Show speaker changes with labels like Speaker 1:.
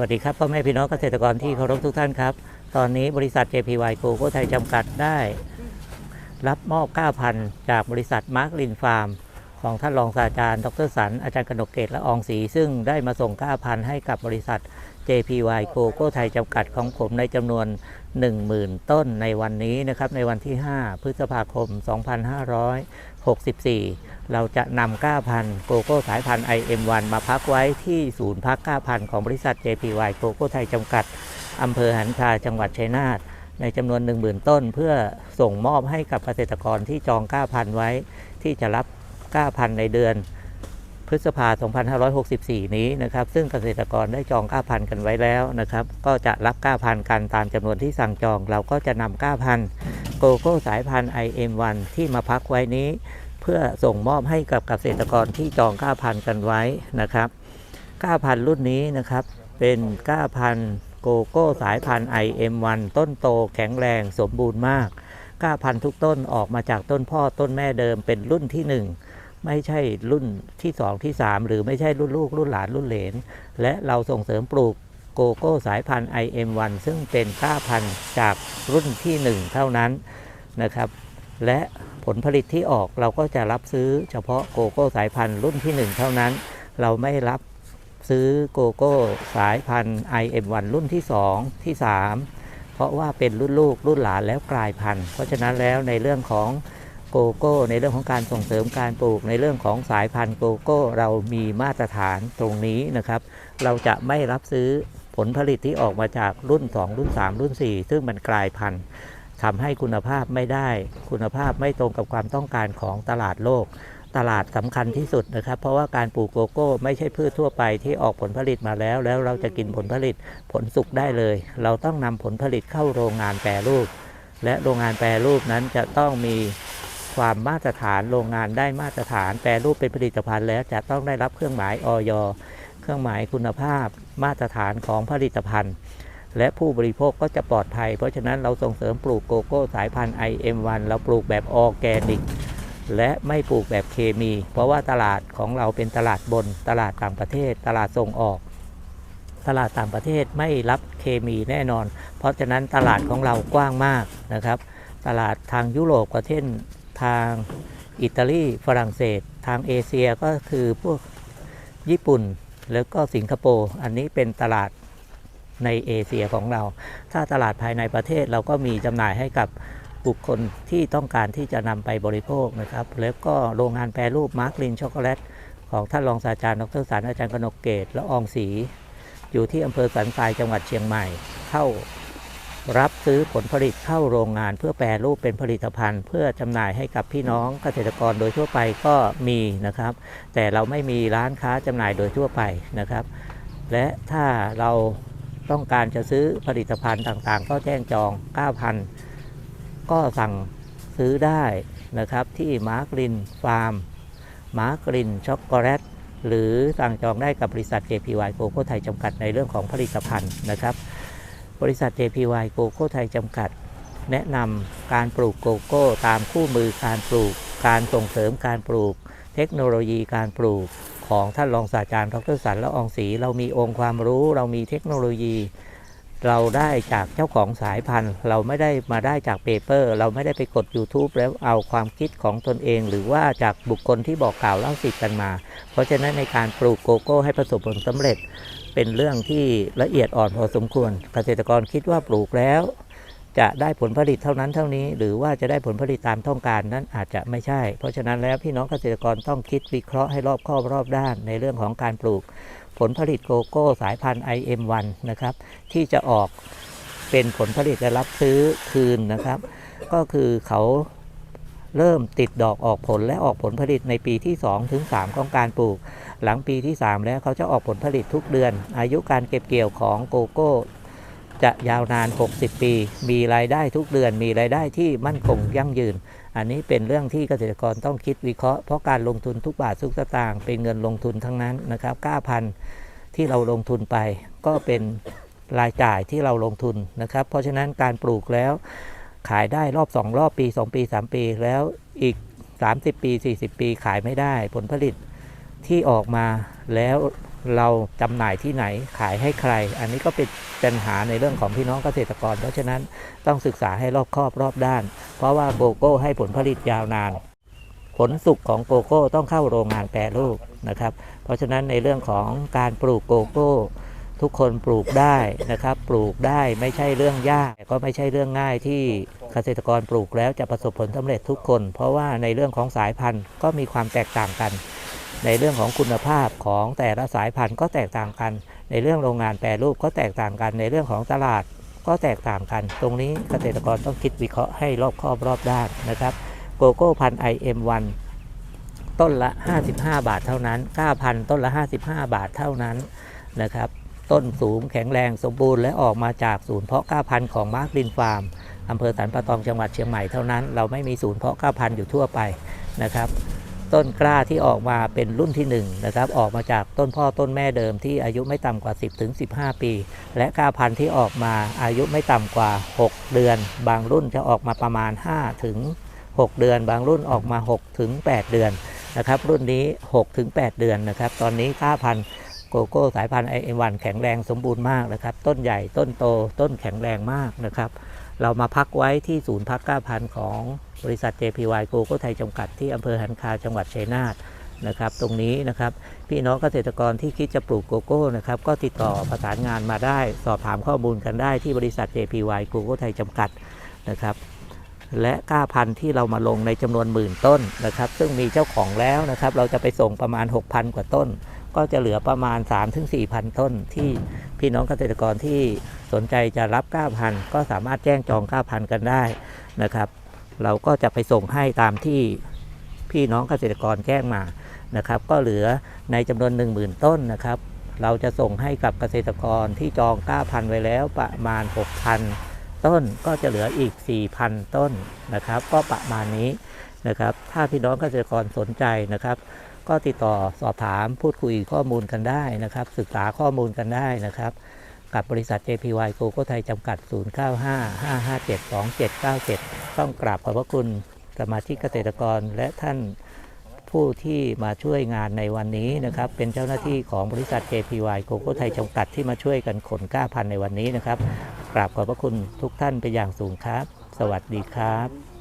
Speaker 1: วัสดีครับพ่อแม่พี่น้องเกษตรกรที่เคารพทุกท่านครับ ตอนนี้บริษัท JPY โกโก้ไทยจำกัดได้ รับมอบ 9,000 จากบริษัทมาร์กลินฟาร์ม ของท่านรองศาสตราจารย์ดรสันอาจารย์กนกเกตและอองศรีซึ่งได้มาส่ง 9,000 ให้กับบริษัท JPY โกโก้ไทยจำกัดของผมในจำนวน 10,000 ต้นในวันนี้นะครับในวันที่ 5 พฤษภาคม 64 เราจะนำ9,000โกโก้สายพันธุ์ IM1 มาพักไว้ที่ศูนย์พัก9,000ของบริษัท JPY โกโก้ไทยจำกัดอำเภอหันคาจังหวัดชัยนาทในจำนวน 10,000 ต้น เพื่อส่งมอบให้กับเกษตรกรที่จอง9,000ไว้ ที่จะรับ9,000ในเดือน พฤษภา 2564 นี้นะครับ ซึ่งเกษตรกรได้จอง9,000กันไว้แล้วนะครับ ก็จะรับ9,000กันตามจำนวนที่สั่งจอง เราก็จะนำ9,000โกโก้สายพันธุ์ IM1 ที่มาพักไว้นี้ เพื่อส่งมอบให้กับเกษตรกรที่จอง9,000กันไว้นะครับ9,000รุ่นนี้นะครับ เป็น9,000โกโก้สายพันธุ์ IM1 ต้นโตแข็งแรงสมบูรณ์มาก9,000ทุกต้นออกมาจากต้นพ่อต้นแม่เดิมเป็นรุ่นที่ 1 ไม่ใช่รุ่นที่2ที่3หรือไม่ใช่รุ่นลูกรุ่นหลานรุ่นเหลน และเราส่งเสริมปลูกโกโก้สายพันธุ์ IM1 ซึ่งเป็น9,000จากรุ่นที่ 1 เท่านั้นนะครับ และผลผลิตที่ออกเราก็จะรับซื้อเฉพาะโกโก้สายพันธุ์รุ่นที่ 1 เท่านั้น เราไม่รับซื้อโกโก้สายพันธุ์ IM1 รุ่นที่ 2 ที่ 3 เพราะว่าเป็นรุ่นลูกรุ่นหลานแล้วกลายพันธุ์ เพราะฉะนั้นแล้วในเรื่องของ โกโก้ ในเรื่องของการส่งเสริมการปลูกในเรื่องของสายพันธุ์โกโก้ เรามีมาตรฐานตรงนี้นะครับ เราจะไม่รับซื้อผลผลิตที่ออกมาจากรุ่น 2 รุ่น 3 รุ่น 4 ซึ่งมันกลายพันธุ์ทำให้คุณภาพไม่ได้ คุณภาพไม่ตรงกับความต้องการของตลาดโลก ตลาดสำคัญที่สุดนะครับ เพราะว่าการปลูกโกโก้ ไม่ใช่พืชทั่วไปที่ออกผลผลิตมาแล้ว แล้วเราจะกินผลผลิตผลสุกได้เลย เราต้องนำผลผลิตเข้าโรงงานแปรรูป และโรงงานแปรรูปนั้นจะต้องมี ความมาตรฐานโรงงานได้มาตรฐานแปรรูปเป็นผลิตภัณฑ์แล้วจะต้องได้รับเครื่องหมายออยเครื่องหมายคุณภาพ มาตรฐานของผลิตภัณฑ์ และผู้บริโภคก็จะปลอดภัย เพราะฉะนั้นเราส่งเสริมปลูกโกโก้สายพันธุ์ IM1 เราปลูกแบบออร์แกนิก และไม่ปลูกแบบเคมี เพราะว่าตลาดของเราเป็นตลาดบน ตลาดต่างประเทศ ตลาดส่งออกตลาดต่างประเทศไม่รับเคมีแน่นอน เพราะฉะนั้นตลาดของเรากว้างมากนะครับ ตลาดทางยุโรปประเทศ ทางอิตาลีฝรั่งเศส ทางเอเชียก็คือพวกญี่ปุ่นแล้วก็สิงคโปร์อันนี้เป็นตลาดในเอเชียของเรา ถ้าตลาดภายในประเทศเราก็มีจำหน่ายให้กับบุคคลที่ต้องการที่จะนำไปบริโภคนะครับ แล้วก็โรงงานแปรรูปมาร์กลินช็อกโกแลตของท่านรองศาสตราจารย์ดรสารอาจารย์กนกเกตและอองศรีอยู่ที่อำเภอสันทรายจังหวัดเชียงใหม่ เข้า รับซื้อผลผลิตเข้าโรงงาน เพื่อแปรรูปเป็นผลิตภัณฑ์ เพื่อจำหน่ายให้กับพี่น้องเกษตรกรโดยทั่วไปก็มีนะครับ แต่เราไม่มีร้านค้าจำหน่ายโดยทั่วไปนะครับ และถ้าเราต้องการจะซื้อผลิตภัณฑ์ต่างๆ ก็แจ้งจอง 9,000 ก็สั่งซื้อได้นะครับที่มาร์กลินฟาร์มมาร์กลินช็อกโกแลตหรือสั่งจองได้กับบริษัท JPY โกโก้ไทยจำกัดในเรื่องของผลิตภัณฑ์นะครับ บริษัท JPY โกโก้ไทยจำกัด แนะนำการปลูกโกโก้ตามคู่มือการปลูก การส่งเสริมการปลูก เทคโนโลยีการปลูก ของท่านรองศาสตราจารย์ดรสันและอองศรีเรามีองค์ความรู้ เรามีเทคโนโลยี เราได้จากเจ้าของสายพันธุ์ เราไม่ได้มาได้จากเปเปอร์ เราไม่ได้ไปกด YouTube แล้วเอาความคิดของตนเอง หรือว่าจากบุคคลที่บอกกล่าวเล่าสิทธิ์กันมา เพราะฉะนั้นในการปลูกโกโก้ให้ประสบผลสำเร็จ เป็นเรื่องที่ละเอียดอ่อนพอสมควร เกษตรกรคิดว่าปลูกแล้ว จะได้ผลผลิตเท่านั้นเท่านี้ หรือว่าจะได้ผลผลิตตามต้องการนั้นอาจจะไม่ใช่ เพราะฉะนั้นแล้วพี่น้องเกษตรกรต้องคิดวิเคราะห์ให้รอบคอบรอบด้านในเรื่องของการปลูก ผลผลิตโกโก้สายพันธุ์ IM1 นะครับ ที่จะออกเป็นผลผลิตและรับซื้อคืนนะครับ ก็คือเขาเริ่มติดดอกออกผลและออกผลผลิตในปีที่2ถึง3ของการปลูก หลังปีที่ 3 แล้วเขาจะออกผลผลิตทุกเดือน อายุการเก็บเกี่ยวของโกโก้ จะยาวนาน 60 ปี มีรายได้ทุกเดือน มีรายได้ที่มั่นคงยั่งยืน อันนี้เป็นเรื่องที่เกษตรกรต้องคิดวิเคราะห์เพราะการลงทุนทุกบาททุกสตางค์เป็นเงินลงทุนทั้งนั้นนะครับ9,000ที่เราลงทุนไปก็เป็นรายจ่ายที่เราลงทุนนะครับ เพราะฉะนั้นการปลูกแล้วขายได้รอบ 2 รอบปี 2 ปี 3 ปีแล้วอีก 30 ปี 40 ปีขายไม่ได้ผลผลิตที่ออกมาแล้ว เราจำหน่ายที่ไหนขายให้ใคร อันนี้ก็เป็นปัญหาในเรื่องของพี่น้องเกษตรกร เพราะฉะนั้นต้องศึกษาให้รอบคอบรอบด้าน เพราะว่าโกโก้ให้ผลผลิตยาวนาน ผลสุกของโกโก้ต้องเข้าโรงงานแปรรูปนะครับ เพราะฉะนั้นในเรื่องของการปลูกโกโก้ทุกคนปลูกได้นะครับ ปลูกได้ไม่ใช่เรื่องยากแต่ก็ไม่ใช่เรื่องง่ายที่เกษตรกรปลูกแล้วจะประสบผลสำเร็จทุกคน เพราะว่าในเรื่องของสายพันธุ์ก็มีความแตกต่างกัน ในเรื่องของคุณภาพของแต่ละสายพันธุ์ก็แตกต่างกัน ในเรื่องโรงงานแปรรูปก็แตกต่างกัน ในเรื่องของตลาดก็แตกต่างกัน ตรงนี้เกษตรกรต้องคิดวิเคราะห์ให้รอบคอบรอบด้านนะครับ โกโก้พันธุ์ IM1 ต้นละ 55 บาทเท่านั้นก้าพันธุ์ต้นละ 55 บาทเท่านั้นนะครับต้นสูงแข็งแรงสมบูรณ์และออกมาจากศูนย์เพาะก้าพันธุ์ของมาร์กลินฟาร์มอำเภอสันปะตองจังหวัดเชียงใหม่เท่านั้น เราไม่มีศูนย์เพาะก้าพันธุ์อยู่ทั่วไปนะครับ ต้นกล้าที่ออกมาเป็นรุ่นที่1นะครับออกมาจากต้นพ่อต้นแม่เดิมที่อายุไม่ต่ำกว่า 10ถึงปี และกล้าพันธุ์ที่ออกมาอายุไม่ต่ำกว่า 6 เดือน บางรุ่นจะออกมาประมาณ 5 ถึง 6 เดือน บางรุ่นออกมา 6 ถึง 8 เดือนนะครับรุ่นนี้ 6 ถึง 8 เดือนนะครับตอนนี้กล้าพันธุ์โกโก้สายพันธุ์ไอเอ็มวันแข็งแรงสมบูรณ์มากนะครับต้นใหญ่ต้นโตต้นแข็งแรงมากนะครับ เรามาพักไว้ที่ศูนย์พักก้าพันธ์ของบริษัท JPY โกโก้ไทยจำกัดที่อำเภอหันคาจังหวัดชัยนาทนะครับ ตรงนี้นะครับพี่น้องเกษตรกรที่คิดจะปลูกโกโก้นะครับก็ติดต่อประสานงานมาได้ สอบถามข้อมูลกันได้ที่บริษัท JPY โกโก้ไทยจำกัดนะครับและก้าพันธุ์ที่เรามาลงในจำนวนหมื่นต้นนะครับ ซึ่งมีเจ้าของแล้วนะครับ เราจะไปส่งประมาณ 6,000 กว่าต้น ก็จะเหลือประมาณ 3-4,000 ต้นที่พี่น้องเกษตรกรที่ สนใจจะรับก้าพันก็สามารถแจ้งจองก้าพันกันได้นะครับ เราก็จะไปส่งให้ตามที่พี่น้องเกษตรกรแจ้งมานะครับ ก็เหลือในจำนวน 10,000 ต้นนะครับ เราจะส่งให้กับเกษตรกรที่จองก้าพันไว้แล้วประมาณ 6,000 ต้นก็จะเหลืออีก 4,000 ต้นนะครับ ก็ประมาณนี้นะครับ ถ้าพี่น้องเกษตรกรสนใจนะครับก็ติดต่อสอบถามพูดคุยข้อมูลกันได้นะครับ ศึกษาข้อมูลกันได้นะครับ กับบริษัท JPY โกโก้ไทยจำกัด 0955572797 ต้องกราบขอบพระคุณสมาชิกเกษตรกรและท่านผู้ที่มาช่วยงานในวันนี้นะครับ เป็นเจ้าหน้าที่ของบริษัท JPY โกโก้ไทยจำกัดที่มาช่วยกันขนก้าพันธุ์ในวันนี้นะครับ กราบขอบพระคุณทุกท่านเป็นอย่างสูงครับ สวัสดีครับ